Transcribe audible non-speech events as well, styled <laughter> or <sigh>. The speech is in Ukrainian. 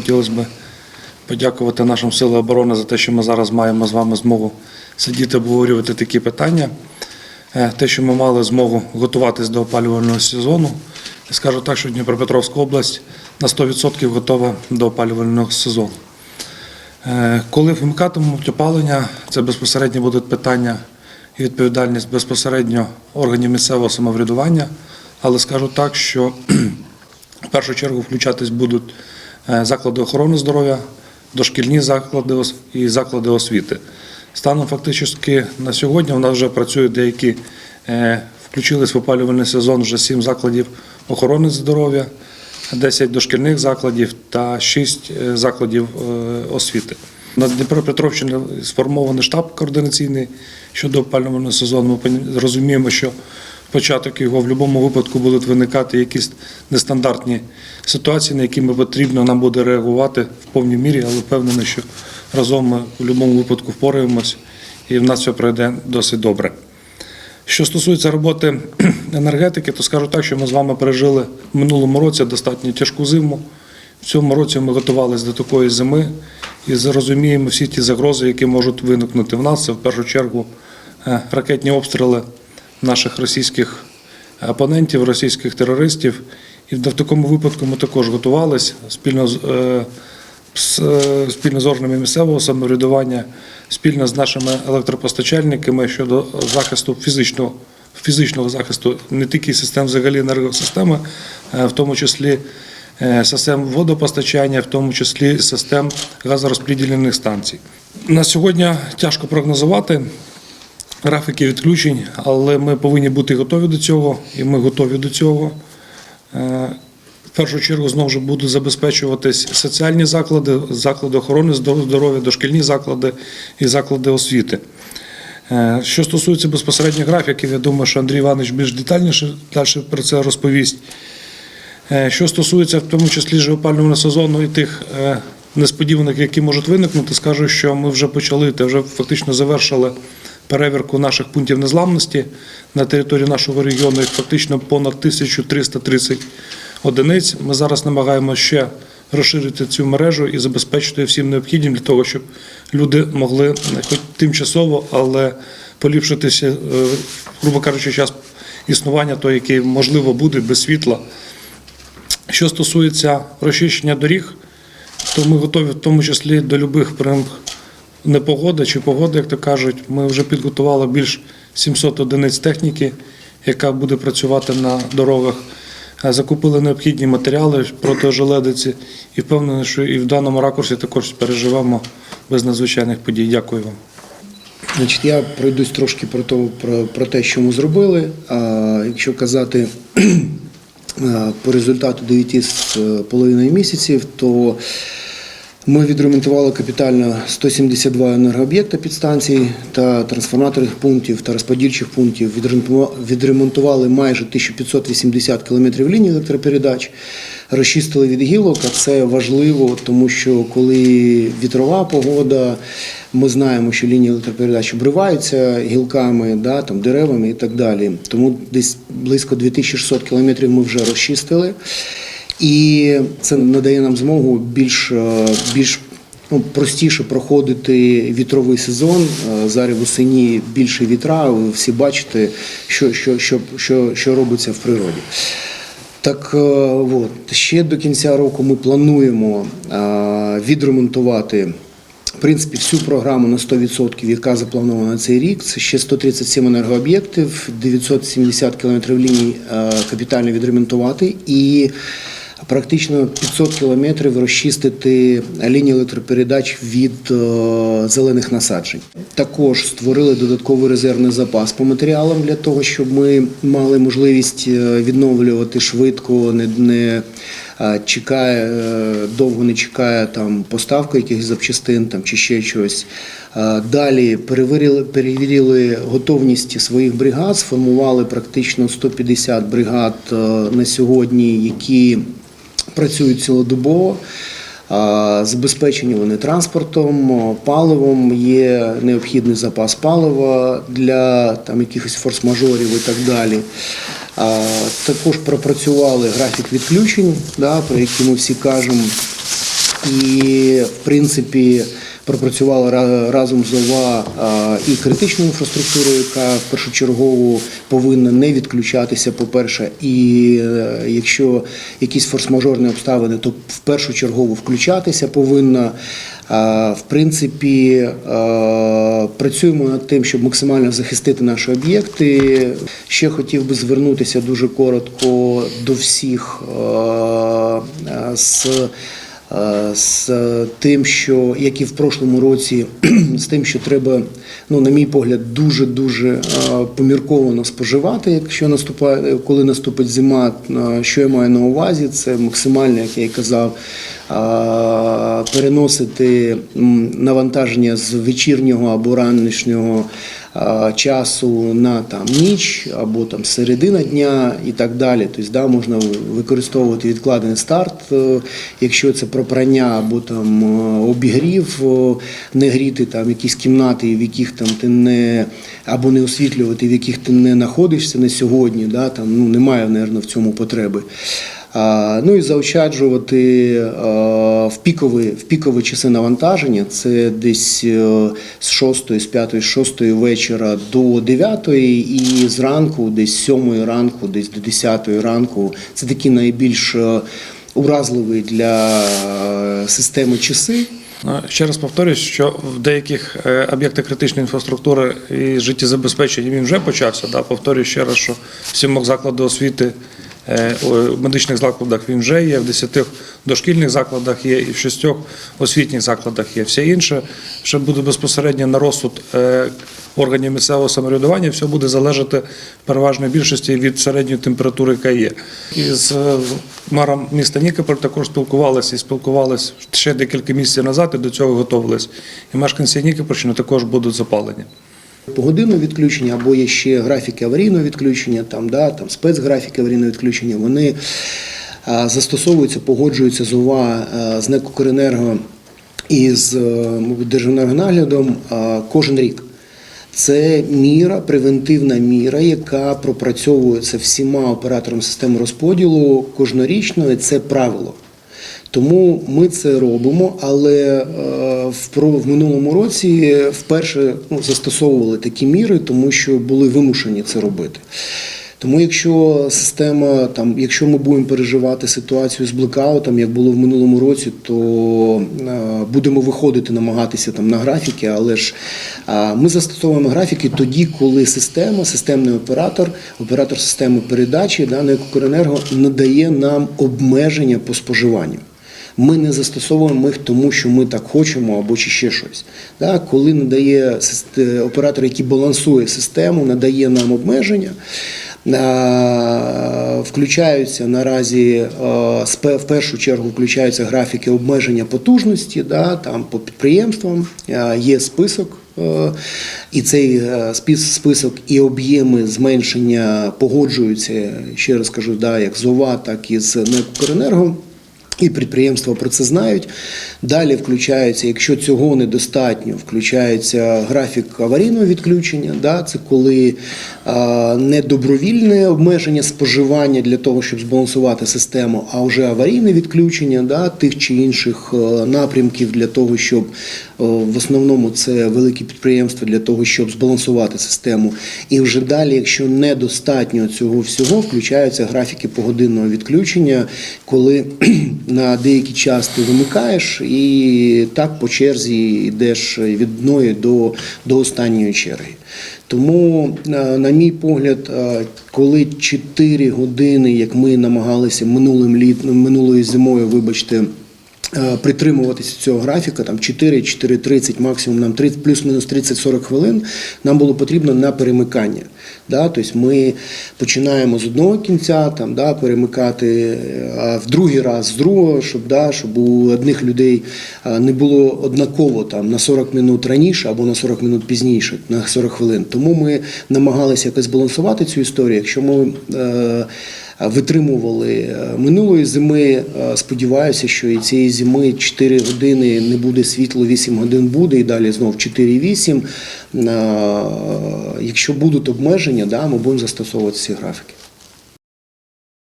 хотілося б подякувати нашим силам оборони за те, що ми зараз маємо з вами змогу сидіти обговорювати такі питання. Е, Те, що ми мали змогу готуватись до опалювального сезону. Скажу так, що Дніпропетровська область на 100% готова до опалювального сезону. Е, Коли вмикатимуть опалення, це безпосередньо будуть питання і відповідальність безпосередньо органів місцевого самоврядування. Але скажу так, що <clears throat> в першу чергу включатись будуть заклади охорони здоров'я, дошкільні заклади і заклади освіти. Станом фактично на сьогодні у нас вже працюють деякі, е, включились в опалювальний сезон вже 7 закладів охорони здоров'я, 10 дошкільних закладів та 6 е, закладів е, освіти. На Дніпропетровщині сформований штаб координаційний щодо опалювального сезону. Ми розуміємо, що початок його в будь-якому випадку будуть виникати якісь нестандартні ситуації, на які ми потрібно нам буде реагувати в повній мірі, але впевнений, що разом ми в будь-якому випадку впораємось і в нас все пройде досить добре. Що стосується роботи <clears throat> енергетики, то скажу так, що ми з вами пережили в минулому році достатньо тяжку зиму. В цьому році ми готувалися до такої зими і зрозуміємо всі ті загрози, які можуть виникнути в нас. Це в першу чергу е, ракетні обстріли наших російських опонентів, російських терористів. І в такому випадку ми також готувалися спільно з е, е, спільно з органами місцевого самоврядування, спільно з нашими електропостачальниками щодо захисту фізичного, фізичного захисту не тільки систем взагалі енергосистеми, е, в тому числі систем водопостачання, в тому числі систем газорозподільних станцій. На сьогодні тяжко прогнозувати графіки відключень, але ми повинні бути готові до цього, і ми готові до цього. Е, В першу чергу знову ж будуть забезпечуватись соціальні заклади, заклади охорони здоров'я, дошкільні заклади і заклади освіти. Е, Що стосується безпосередньо графіків, я думаю, що Андрій Іванович більш детальніше далі про це розповість. Е, Що стосується в тому числі ж опалювального сезону і тих несподіваних, які можуть виникнути, скажу, що ми вже почали та вже фактично завершили перевірку наших пунктів незламності на території нашого регіону. Їх фактично понад 1330 одиниць. Ми зараз намагаємося ще розширити цю мережу і забезпечити всім необхідним для того, щоб люди могли, е, хоч тимчасово, але поліпшитися, е, грубо кажучи, час існування, той, який можливо буде без світла. Що стосується розчищення доріг, то ми готові в тому числі до любих прям непогоди чи погоди, як то кажуть. Ми вже підготували більш 700 одиниць техніки, яка буде працювати на дорогах. Е, Закупили необхідні матеріали проти ожеледиці і впевнений, що і в даному ракурсі також переживемо без надзвичайних подій. Дякую вам. Значить, я пройдусь трошки про, то, про, про те, що ми зробили. А, якщо казати <clears throat> по результату 9,5 місяців, то ми відремонтували капітально 172 енергооб'єкта підстанцій та трансформаторних пунктів та розподільчих пунктів. Відремонтува- Відремонтували майже 1580 кілометрів ліній електропередач, розчистили від гілок, а це важливо, тому що коли вітрова погода, ми знаємо, що лінії електропередач обриваються гілками, да, там, деревами і так далі. Тому десь близько 2600 кілометрів ми вже розчистили. І це надає нам змогу більш, е, більш ну, простіше проходити вітровий сезон. Е, Зараз восені більше вітра, ви всі бачите, що, що, що, що, що робиться в природі. Так е, от, ще до кінця року ми плануємо відремонтувати. В принципі, всю програму на 100%, яка запланована на цей рік, це ще 137 енергооб'єктів, 970 кілометрів ліній капітально відремонтувати і практично 500 кілометрів розчистити лінії електропередач від е, зелених насаджень. Також створили додатковий резервний запас по матеріалам для того, щоб ми мали можливість е, відновлювати швидко, не, не е, чекає, довго не чекає там поставки якихось запчастин там, чи ще. Е, Далі перевірили, перевірили готовність своїх бригад, сформували практично 150 бригад на сьогодні, які працюють цілодобово. Забезпечені вони транспортом, паливом, є необхідний запас палива для там, якихось форс-мажорів і так далі. Також пропрацювали графік відключень, да, про які ми всі кажемо. і в принципі пропрацювала разом з ОВА і критичну інфраструктуру, яка першочергово повинна не відключатися, по-перше, і е, якщо якісь форс-мажорні обставини, то в першу чергу включатися повинна. В принципі, працюємо над тим, щоб максимально захистити наші об'єкти. Ще хотів би звернутися дуже коротко до всіх з з тим, що як і в прошлому році, <clears throat> з тим, що треба, ну на мій погляд, дуже дуже помірковано споживати, якщо наступає, коли наступить зима. Е, Що я маю на увазі, це максимально, як я і казав, е, переносити навантаження з вечірнього або ранішнього е, часу на там ніч або там середина дня і так далі. Тобто, да, можна використовувати відкладений старт, е, якщо це про прання або там е, обігрів, е, не гріти там якісь кімнати, в яких там ти не або не освітлювати, в яких ти не знаходишся на сьогодні. Да, там ну немає, мабуть, в цьому потреби. Ну і заощаджувати в пікові, в пікові часи навантаження. Це десь е, з 6, з 5, з 6 вечора до 9 і зранку, десь з 7 ранку, десь до 10 ранку. Це такі найбільш е, уразливі для е, системи часи. Ну, Ще раз повторюсь, що в деяких об'єктах критичної інфраструктури і життєзабезпечення він вже почався. Да? Повторюю ще раз, що в сімох закладах освіти, в медичних закладах він вже є, в десяти дошкільних закладах є, і в шістьох освітніх закладах є. Все інше, що буде безпосередньо на розсуд е, органів місцевого самоврядування, все буде залежати переважної більшості від середньої температури, яка є. І з е, мером міста Нікополь також спілкувалися і спілкувалися ще декілька місяців назад і до цього готувалися. І мешканці Нікопольщини також будуть запалені. Погодинне відключення або є ще графіки аварійного відключення, там, да, там спецграфіки аварійного відключення, вони а, застосовуються, погоджуються з ОВА, а, з НЕК «Укренерго» і з е, Держенергонаглядом кожен рік. Це міра, превентивна міра, яка пропрацьовується всіма операторами системи розподілу кожнорічно, і це правило. Тому ми це робимо, але е, в, минулому році вперше ну, застосовували такі міри, тому що були вимушені це робити. Тому якщо система, там, якщо ми будемо переживати ситуацію з блекаутом, як було в минулому році, то е, будемо виходити, намагатися там на графіки, але ж ми застосовуємо графіки тоді, коли система, системний оператор, оператор системи передачі, да, на Укренерго надає нам обмеження по споживанню. Ми не застосовуємо їх тому, що ми так хочемо або чи ще щось. Да, коли надає оператор, який балансує систему, надає нам обмеження. А, Включаються наразі в першу чергу включаються графіки обмеження потужності, да, там по підприємствам є список, е, і цей е, список і об'єми зменшення погоджуються, ще раз кажу, да, як з ОВА, так і з НЕК «Укренерго». І підприємства про це знають. Далі включається, якщо цього недостатньо, включається графік аварійного відключення. Да, це коли не добровільне обмеження споживання для того, щоб збалансувати систему, а вже аварійне відключення да, тих чи інших е, напрямків для того, щоб е, в основному це великі підприємства для того, щоб збалансувати систему. І вже далі, якщо недостатньо цього всього, включаються графіки погодинного відключення, коли <clears throat> на деякий час ти вимикаєш і так по черзі йдеш від одної до, до останньої черги. Тому, е, на мій погляд, е, коли 4 години, як ми намагалися минулим літ, минулою зимою, вибачте. Е, Притримуватися цього графіка, там 4, 4.30, максимум нам 30, плюс-мінус 30-40 хвилин, нам було потрібно на перемикання. Да? Тобто ми починаємо з одного кінця, там, да, перемикати, е, а в другий раз з другого, щоб, да, щоб у одних людей е, не було однаково там, на 40 минут раніше або на 40 минут пізніше, на 40 хвилин. Тому ми намагалися якось балансувати цю історію. Якщо ми е, витримували е, минулої зими. Е, Сподіваюся, що і цієї зими 4 години не буде світло, 8 годин буде, і далі знов 4-8. Е, Якщо будуть обмеження, да, ми будемо застосовувати ці графіки.